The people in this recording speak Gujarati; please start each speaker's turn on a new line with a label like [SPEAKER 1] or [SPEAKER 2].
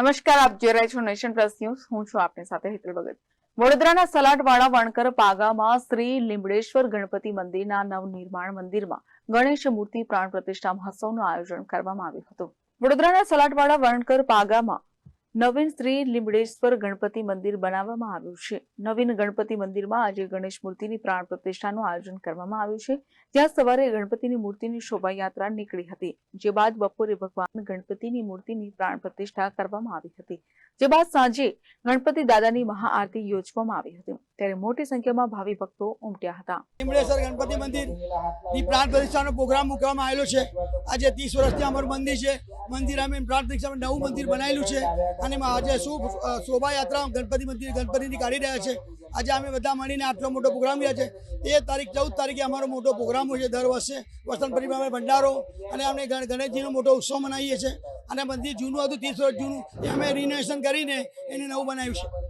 [SPEAKER 1] નમસ્કાર, આપ જોઈ રહ્યા છો નેશન પ્લસ ન્યૂઝ. હું છું આપની સાથે હેતલ ભગત. વડોદરાના સલાટવાડા વણકર પાગામાં શ્રી લીમડેશ્વર ગણપતિ મંદિરના નવનિર્માણ મંદિરમાં ગણેશ મૂર્તિ પ્રાણ પ્રતિષ્ઠા મહોત્સવનું આયોજન કરવામાં આવ્યું હતું. વડોદરાના સલાટવાડા વણકર પાગામાં નવીન શ્રી લીમડેશ્વર ગણપતિ મંદિર બનાવવામાં આવ્યું છે. નવીન ગણપતિ મંદિરમાં આજે ગણેશ મૂર્તિની પ્રાણ પ્રતિષ્ઠાનું આયોજન કરવામાં આવ્યું છે. જ્યાં સવારે ગણપતિની મૂર્તિની શોભાયાત્રા નીકળી હતી, જે બાદ બપોરે ભગવાન ગણપતિની મૂર્તિની પ્રાણ પ્રતિષ્ઠા કરવામાં આવી હતી. જે બાદ સાંજે ગણપતિ દાદાની મહાઆરતી યોજવામાં આવી હતી. ત્યારે મોટી સંખ્યામાં ભાવિ ભક્તો ઉમટ્યા હતા.
[SPEAKER 2] ગણપતિ મંદિરની પ્રાણ પ્રતિષ્ઠાનો પ્રોગ્રામ મૂકવામાં આવેલો છે. આજે ત્રીસ વર્ષથી અમારું મંદિર છે. મંદિર અમે પ્રાણ પ્રતિષ્ઠા નવું મંદિર બનાવેલું છે. અને આજે અ, શોભાયાત્રા ગણપતિ મંદિર ગણપતિની કાઢી રહ્યા છે. આજે અમે બધા મળીને આટલો મોટો પ્રોગ્રામ રહ્યા છે. તે તારીખ ચૌદ તારીખે અમારો મોટો પ્રોગ્રામ હોય છે દર વર્ષે. વસંત પરિવારમાં ભંડારો અને અમે ગણ- ગણેશજીનો મોટો ઉત્સવ મનાવીએ છીએ. અને મંદિર જૂનું હતું ત્રીસ વર્ષ જૂનું. એ અમે રિનોવેશન કરીને એને નવું બનાવ્યું છે.